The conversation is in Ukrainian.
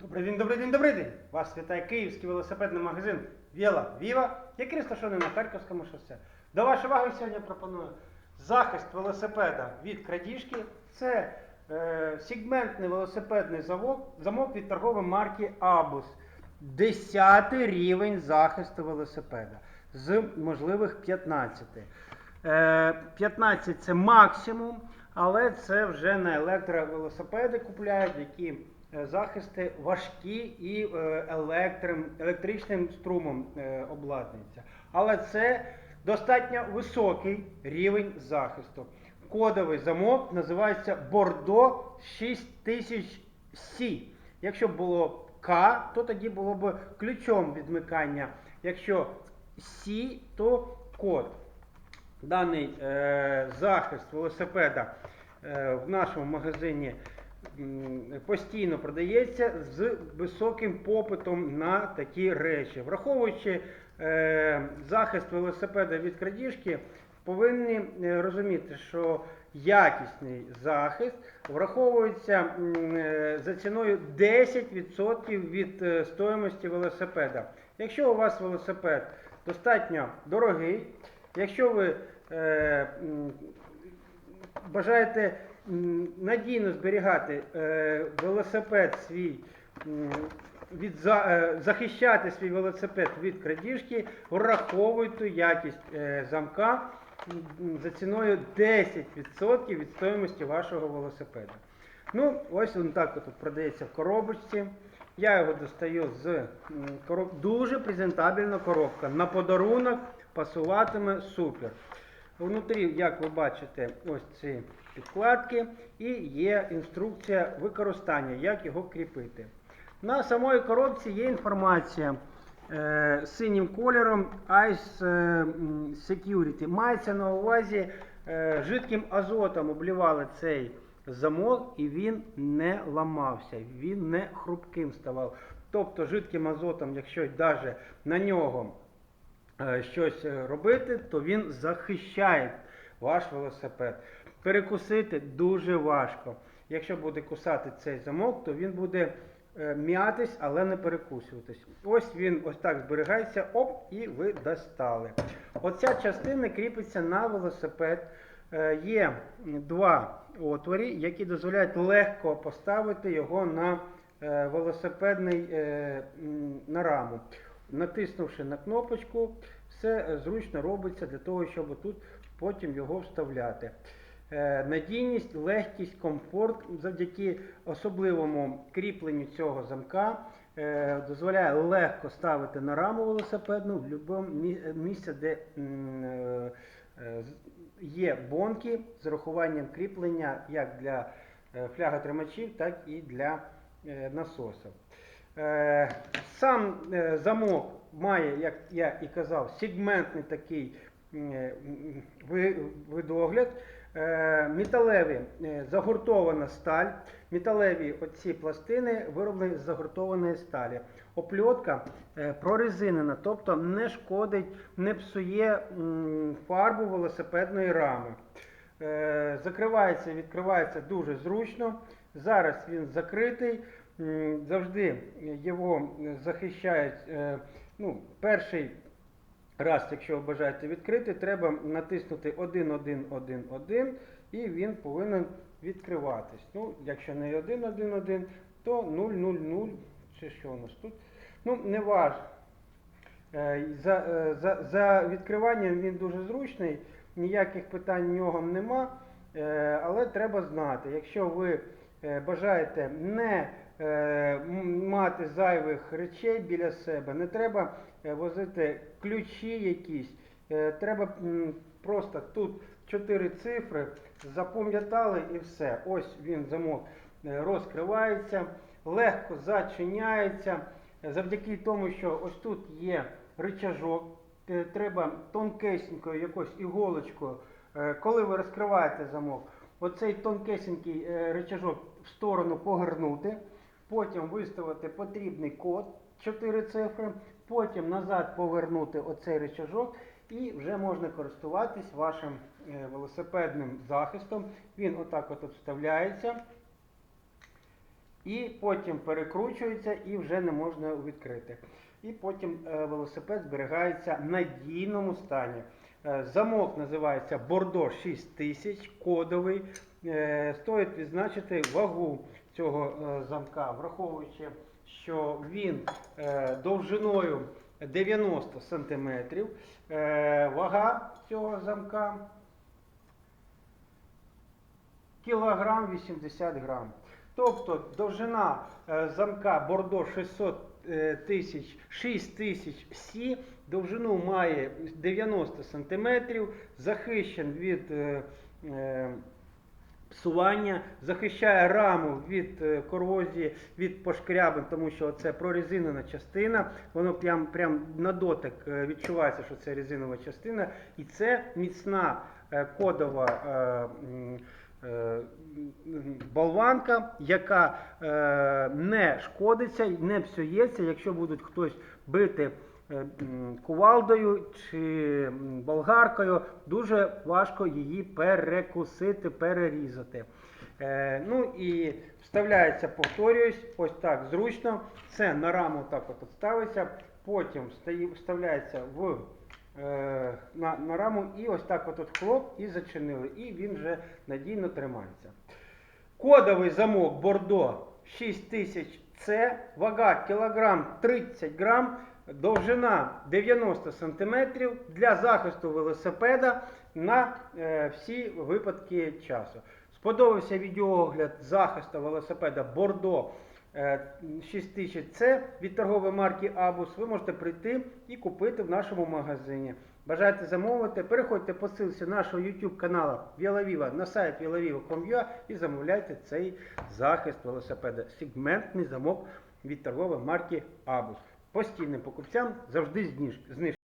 Добрий день, добрий день, добрий день! Вас вітає київський велосипедний магазин Віла Віва, який розташований на Харківському шосе. До вашої уваги сьогодні пропоную захист велосипеда від крадіжки. Це е, сегментний велосипедний замок, замок від торгової марки Абус. Десятий рівень захисту велосипеда з можливих 15. Е, 15 це максимум, але це вже на електровелосипеди купляють, які е, захисти важкі і е, електрим, електричним струмом е, обладнуються. Але це достатньо високий рівень захисту. Кодовий замок називається Бордо 6000C. Якщо б було К, то тоді було б ключом відмикання. Якщо С, то код. Даний е, захист велосипеда е, в нашому магазині постійно продається з високим попитом на такі речі. Враховуючи е, захист велосипеда від крадіжки, повинні е, розуміти, що якісний захист враховується е, за ціною 10% від стоїмості велосипеда. Якщо у вас велосипед достатньо дорогий, якщо ви бажаєте надійно зберігати е, велосипед свій, від, е, захищати свій велосипед від крадіжки, враховуйте якість е, замка за ціною 10% від стоїмості вашого велосипеда. Ну, ось він так от продається в коробочці. Я його достаю з короб... дуже презентабельна коробка. На подарунок пасуватиме супер. Внутрі, як ви бачите, ось ці підкладки і є інструкція використання, як його кріпити. На самої коробці є інформація е, синім кольором Ice е, Security. Мається на увазі е, жидким азотом облівали цей замок і він не ламався, він не хрупким ставав. Тобто жидким азотом, якщо навіть на нього е, щось робити, то він захищає ваш велосипед. Перекусити дуже важко. Якщо буде кусати цей замок, то він буде е, м'ятись, але не перекусуватись. Ось він ось так зберігається, оп, і ви достали. Оця частина кріпиться на велосипед. Е, Є два отворі, які дозволяють легко поставити його на е, велосипедний на раму. Натиснувши на кнопочку, все зручно робиться для того, щоб тут потім його вставляти. Е, Надійність, легкість, комфорт завдяки особливому кріпленню цього замка е, дозволяє легко ставити на раму велосипедну в де м, е, е, з- є бонки з урахуванням кріплення як для фляготримачів, так і для насосів. Сам замок має, як я і казав, сегментний такий видогляд. Е, Металеві е, загуртована сталь. Металеві оці пластини вироблені з загуртованої сталі. Опльотка е, прорезинена, тобто не шкодить, не псує фарбу велосипедної рами. Закривається, відкривається дуже зручно. Зараз він закритий. Завжди його захищають. Ну, перший раз, якщо ви бажаєте відкрити, треба натиснути 1111 і він повинен відкриватись. Ну, якщо не 111, то 000, чи що у нас тут. Ну, не важно. Е, За, е, за, за відкриванням він дуже зручний, ніяких питань в нього нема. Е, Але треба знати, якщо ви бажаєте не е, мати зайвих речей біля себе, не треба е, возити ключі якісь, е, треба просто тут чотири цифри, запам'ятали і все. Ось він замок е, розкривається, легко зачиняється. Завдяки тому, що ось тут є рычажок, е, треба тонкесенькою якось іголочкою, е, коли ви розкриваєте замок, оцей тонкесенький е, рычажок в сторону погорнути, потім виставити потрібний код 4 цифри, потім назад повернути оцей рычажок і вже можна користуватись вашим е, велосипедним захистом. Він отак от вставляється. і потім перекручується і вже не можна відкрити. І потім е, велосипед зберігається в надійному стані. Е, Замок називається Бордо 6000, кодовий. Е, Стоїть відзначити вагу цього е, замка, враховуючи, що він довжиною 90 см. Вага цього замка кілограм 80 грам. Тобто довжина замка Бордо 600 е, тисяч 6 тисяч Сі, довжину має 90 см, захищен від е, е, псування, захищає раму від е, корозії, від пошкрябин, тому що це прорезинена частина, воно прям, прям на дотик е, відчувається, що це резинова частина, і це міцна е, кодова. Е, Болванка, яка е, не шкодиться не псується, якщо будуть хтось бити е, кувалдою чи болгаркою, дуже важко її перекусити, перерізати. Ну і вставляється, повторююсь, ось так зручно. Це на раму так от ставиться, потім вставляється в на, на раму і ось так от, хлоп і зачинили. І він вже надійно тримається. Кодовий замок Бордо 6000 С, вага кілограм 30 грам, довжина 90 см для захисту велосипеда на е, всі випадки часу. Сподобався відеоогляд захисту велосипеда Бордо е, 6000 С від торгової марки Абус. Ви можете прийти і купити в нашому магазині. Бажаєте замовити, переходьте по ссылці нашого YouTube каналу Вілавіва на сайт vilaviva.com.ua і замовляйте цей захист велосипеда. Сегментний замок від торгової марки Абус. Постійним покупцям завжди знижки.